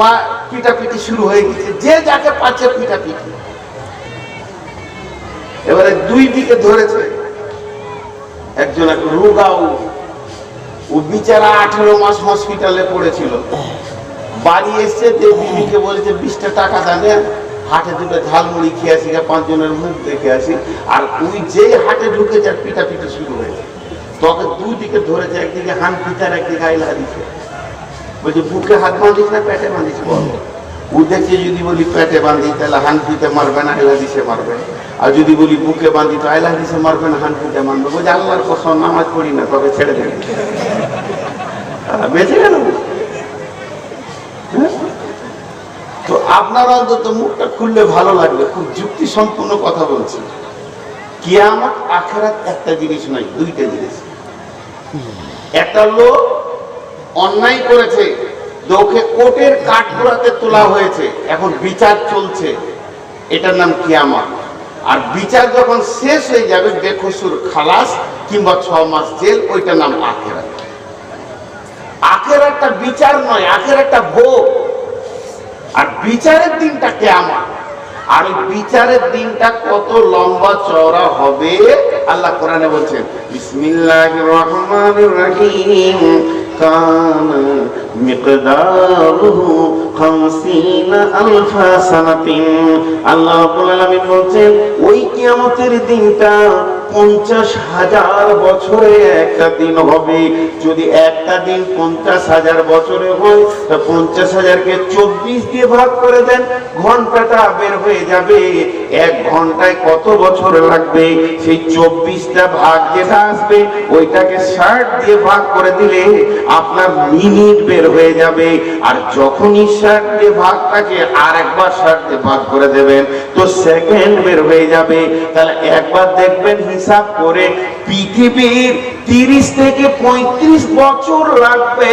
মা পিটাপিটি শুরু হয়ে গেছে। যে যাকে পাচ্ছে পিটাপিটি এবারে দুই দিকে ধরেছে একজন এক রোগাও। ও বিচারা আঠেরো মাস হসপিটালে পড়েছিল। বাড়ি এসছে যে বিবিকে বলেছে, বিশটা টাকা দানে হাটে দুটো ঝালমুড়ি খেয়ে আসি পাঁচজনের মুখ দেখে আসি। আর ওই যেই হাটে ঢুকেছে আর পিটাপিটি শুরু হয়েছে। তোকে দুই দিকে ধরেছে, একদিকে হান পিতার, একদিকে আইলা দিছে বলছে বুকে হাত বাঁধিস না, পেটে বাঁধিস বল যদি বলি পেটে বাঁধি, তাহলে হান পিতে মারবে না দিছে মারবে। আর যদি বলি বুকে বাঁধি, তো দিছে মারবে না হান পিতে মারবে। বলছে, আল্লাহর কসম, নামাজ পড়ি না, তবে ছেড়ে দেবে। বেঁচে গেল? হ্যাঁ? তো আপনার অন্তত মুখটা খুললে ভালো লাগবে, খুব যুক্তি সম্পূর্ণ কথা বলছি। কিয়ামত, আখেরাত একটা জিনিস নয় দুইটা জিনিস। একটা লোক অন্যায় করেছে। তো ওকে কোর্টের কাঠগোড়াতে তোলা হয়েছে। এখন বিচার চলছে। এটার নাম কিয়ামত। আর বিচার যখন শেষ হয়ে যাবে বেকসুর খালাস কিংবা ছ মাস জেল, ওইটার নাম আখেরাত। আখের একটা বিচার নয় আখের একটা ভোগ। আর বিচারের দিনটা কেমন আর ওই বিচারের দিনটা কত লম্বা চওড়া হবে, আল্লাহ কোরআনে বলছেন, বিসমিল্লাহির রহমানির রহিম। কান মিকদারুহু 50 আলফা সানাতিন আল্লাহ রাব্বুল আলামিন বলছেন ওই কিয়ামতের দিনটা পঞ্চাশ হাজার বছরে একটা দিন হবে। যদি একটা দিন পঞ্চাশ হাজার বছরে হয়, তা পঞ্চাশ হাজারকে চব্বিশ দিয়ে ভাগ করে দেন, ঘন্টাটা বের হয়ে যাবে। এক ঘন্টায় কত বছর লাগবে? সেই চব্বিশটা ভাগ যেটা আসবে, ওইটাকে ষাট দিয়ে ভাগ করে দিলে আপনার মিনিট বের হয়ে যাবে। আর যখনই ষাট দিয়ে ভাগটাকে আর একবার ষাট দিয়ে ভাগ করে দেবেন, তো সেকেন্ড বের হয়ে যাবে। তাহলে একবার দেখবেন হিসাব করে পৃথিবীর তিরিশ থেকে পঁয়ত্রিশ বছর লাগবে।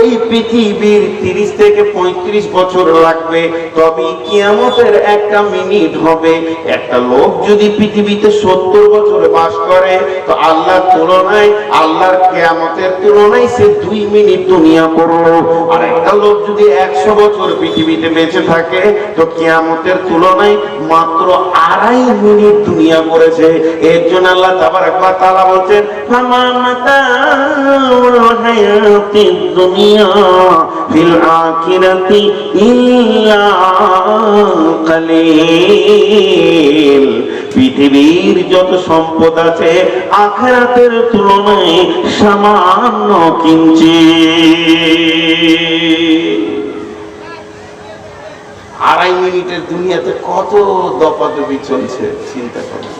এই পৃথিবীর তিরিশ থেকে পঁয়ত্রিশ বছর লাগবে। তবে কিয়ামতের একটা মিনিট হবে। একটা লোক যদি পৃথিবীতে সত্তর বছর বাস করে, তো আল্লাহর তুলনায়, আল্লাহর কেয়ামতের তুলনায় সে দুই মিনিট দুনিয়া করল। আর একটা লোক যদি একশো বছর পৃথিবীতে বেঁচে থাকে, তো কেয়ামতের তুলনায় মাত্র আড়াই মিনিট দুনিয়া করেছে। এর জন্য আল্লাহ তাবার একবার তালা বলছেন, ফামা পৃথিবীর যত সম্পদ আছে, আখেরাতের তুলনায় সামান্য কিঞ্চিত আড়াই মিনিটের দুনিয়াতে কত দপাদপি চলছে, চিন্তা করো।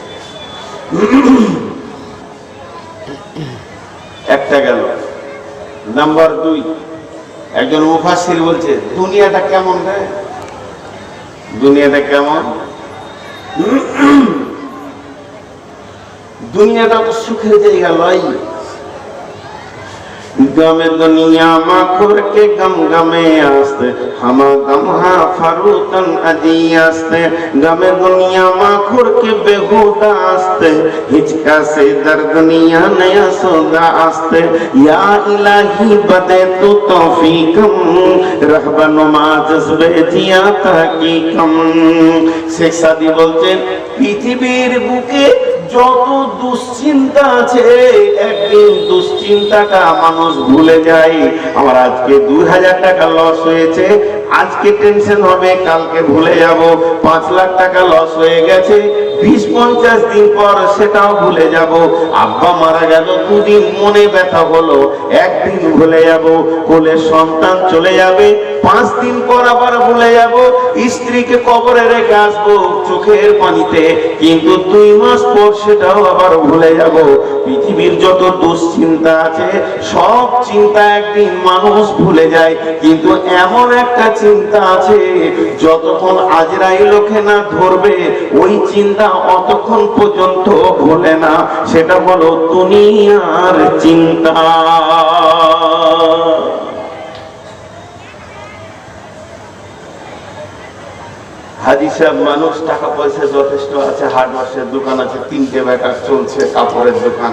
একটা গেল। নাম্বার দুই, একজন মুফাসির বলছে, দুনিয়াটা কেমন রে? দুনিয়াটা কেমন? দুনিয়াটা তো সুখের জায়গা লয়। गमे दुनिया में खुर के गम गमे आस्ते हम गम हा फरूतन अजी आस्ते गमे दुनिया में खुर के बेहुदा आस्ते हिचका से दर दुनिया नया सौदा आस्ते या इलाही बदे तू तौफीकम रहबन जज्बे जिया তাহকিকম শেখ সাদি বলছেন পৃথিবীর বুকে যত দুশ্চিন্তা আছে, একদিন দুশ্চিন্তাটা মানুষ ভুলে যায়। আমার আজকে দুই হাজার টাকা লস হয়েছে আজকে টেনশন হবে, কালকে ভুলে যাব। পাঁচ লাখ টাকা লস হয়ে গেছে, বিশ পঞ্চাশ দিন পর সেটাও ভুলে যাব। আব্বা মারা গেল, দুদিন মনে ব্যথা হলো, একদিন ভুলে যাব। কোলে সন্তান চলে যাবে, পাঁচ দিন পর আবার ভুলে যাব। স্ত্রীকে কবরে রেখে আসব, চোখের পানিতে, কিন্তু দুই মাস পর সেটাও আবার ভুলে যাব। পৃথিবীর যত দুশ্চিন্তা আছে, সব চিন্তা একদিন মানুষ ভুলে যায়, কিন্তু এমন একটা চিন্তা আছে, যতক্ষণ আজরাই লোকে না ধরবে, ওই চিন্তা অতক্ষণ পর্যন্ত ভোলে না। সেটা হলো দুনিয়ার চিন্তা। হাজি সাহেব, মানুষ, টাকা পয়সা যথেষ্ট আছে হার্ডওয়ার্সের দোকান আছে, তিনটে ব্যাটার চলছে, কাপড়ের দোকান।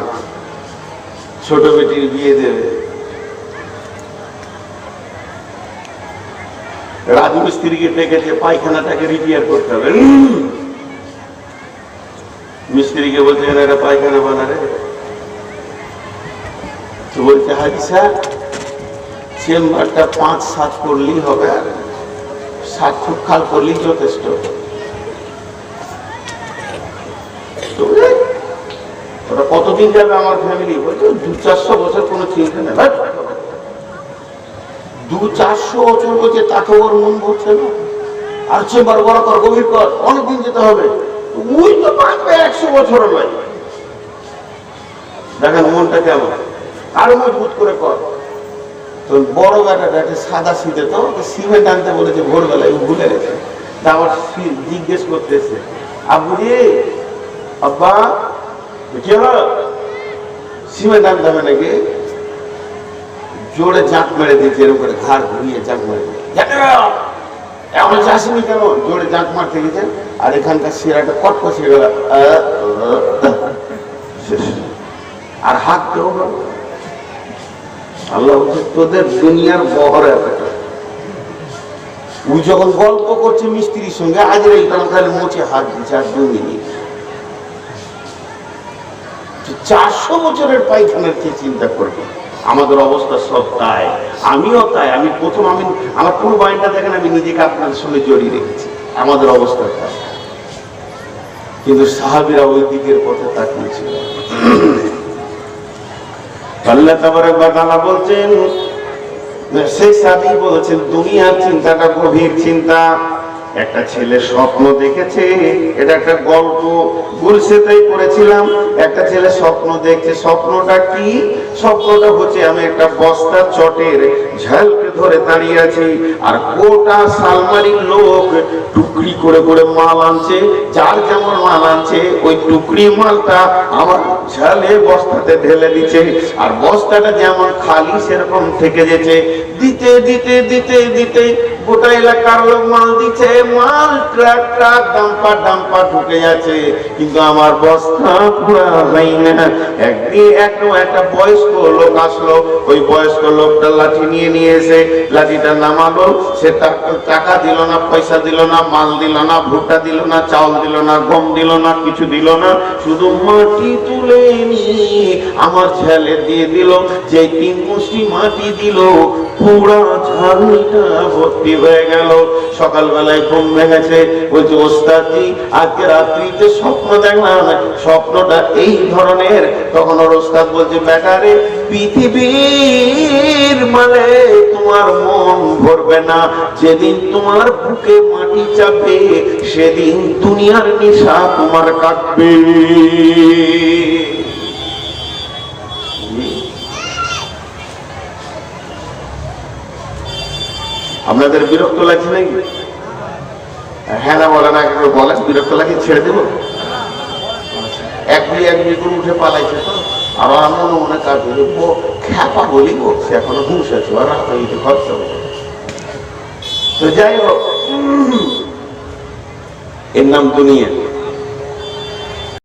ছোট বেটির বিয়ে দেবে। রাজু মিস্ত্রিকে ডেকেছে পায়খানাটাকে রিপেয়ার করতে হবে। মিস্ত্রিকে বলছে "এখানে একটা পায়খানা বানারে তো বলছে হাজি স্যার, চেম্বারটা পাঁচ সাত করলেই হবে আর সাত ফুট খাল করলেই যথেষ্ট। কতদিন যাবে আমার ফ্যামিলি বলছে, দু চারশো বছর কোনো চিন্তা নেই। দু চারশো বছর বলছে, তাকে ওর মন ভরছে না। আর চেম্বার বড় কর, গভীর কর, অনেকদিন যেতে হবে। ওই তো বাঁচবে একশো বছর নয়। দেখেন মনটা কেমন? আরও মজবুত করে কর। তো বড় বেটাটা একটা সাদা শীতে তো সিমেন্ট আনতে বলেছে ভোরবেলায় ভুলে গেছে। আবার জিজ্ঞেস করতেছে, আব্বু রে আব্বা সিমেন্ট আনতে হবে নাকি? জোরে জাঁক মেরে দিয়েছে এরকম করে ঘাড় ঘুরিয়ে জাঁক মেরে এমন চাষিনি কেন জোরে জাঁক মারতে গেছে। আর এখানকার শিরাটা কট কষে গেল। আর হাত না। আল্লাহ তোদের দুনিয়ার বহর এতটা ও যখন গল্প করছে মিস্ত্রির সঙ্গে, আজ এই খালি মোচে হাত দিচ্ছে আর দু মিনিট। চারশো বছরের পায়খানার কে চিন্তা করবে? আমাদের অবস্থা সব তাই। আমিও তাই। আমি প্রথম আমি, আমার পুরো বাড়িটা দেখেন, আমি নিজেকে আপনাদের সঙ্গে জড়িয়ে রেখেছি। আমাদের অবস্থা তাই। কিন্তু সাহাবিরা ওই দিকের পথে তাকিয়েছিল আল্লাহ তাবারক বলছেন, সেই দুনিয়ার চিন্তাটা গভীর চিন্তা। একটা ছেলে স্বপ্ন দেখেছে, এটা একটা গল্প। গুলসেতেই পড়েছিলাম একটা ছেলে স্বপ্ন দেখছে। স্বপ্নটা কি? স্বপ্নটা হচ্ছে আমি একটা বস্তা চটের ঝালকে ধরে দাঁড়িয়ে আছি। আর গোটা সালমারির লোক টুকরি করে করে মাল আনছে। যার যেমন মাল আনছে, ওই টুকরি মালটা আমার ঝালে বস্তাতে ঢেলে দিচ্ছে। আর বস্তাটা যেমন খালি, সেরকম থেকে যেছে। দিতে দিতে দিতে দিতে গোটা এলাকার লোক মাল দিচ্ছে। মাল ট্রাক ট্রাক, ডাম্পার ডাম্পার ঢুকে যাচ্ছে। কিন্তু আমার বস্তা পুরা হয় না। একদিন একটা বয়স্ক লোক আসলো। ওই বয়স্ক লোকটা লাঠি নিয়ে নিয়ে এসে লাঠিটা নামালো, সে টাকা দিল না, পয়সা দিল না, মাল দিল না, ভুট্টা দিল না, চাউল দিল না, গম দিল না, কিছু দিল না, শুধু মাটি তুলে আমার ঝালে দিয়ে দিল। যে তিন মুষ্টি মাটি দিল, পুরা ঝালটা ভর্তি হয়ে গেল। সকালবেলায় ঘুম ভেঙেছে, বলছে ওস্তাদি আজকে রাত্রিতে স্বপ্ন দেখলাম, স্বপ্নটা এই ধরনের। তখন ওর ওস্তাদ বলছে বেটারে পৃথিবীর মানে তোমার মন ভরবে না। যেদিন তোমার বুকে মাটি চাপবে, সেদিন দুনিয়ার নেশা তোমার কাটবে। আপনাদের বিরক্ত লাগছে নাকি? হ্যাঁ না, বলেন, আগে বলেন, বিরক্ত লাগে ছেড়ে দেবো? এক দুই এক দুই করে উঠে পালাইছে তো। আমার মনে মনে কাজ ও খ্যাপা বলি বলছে এখনও হুঁশ আছে, ওরা তো এই খরচ তো যাই হোক এর নাম দুনিয়া।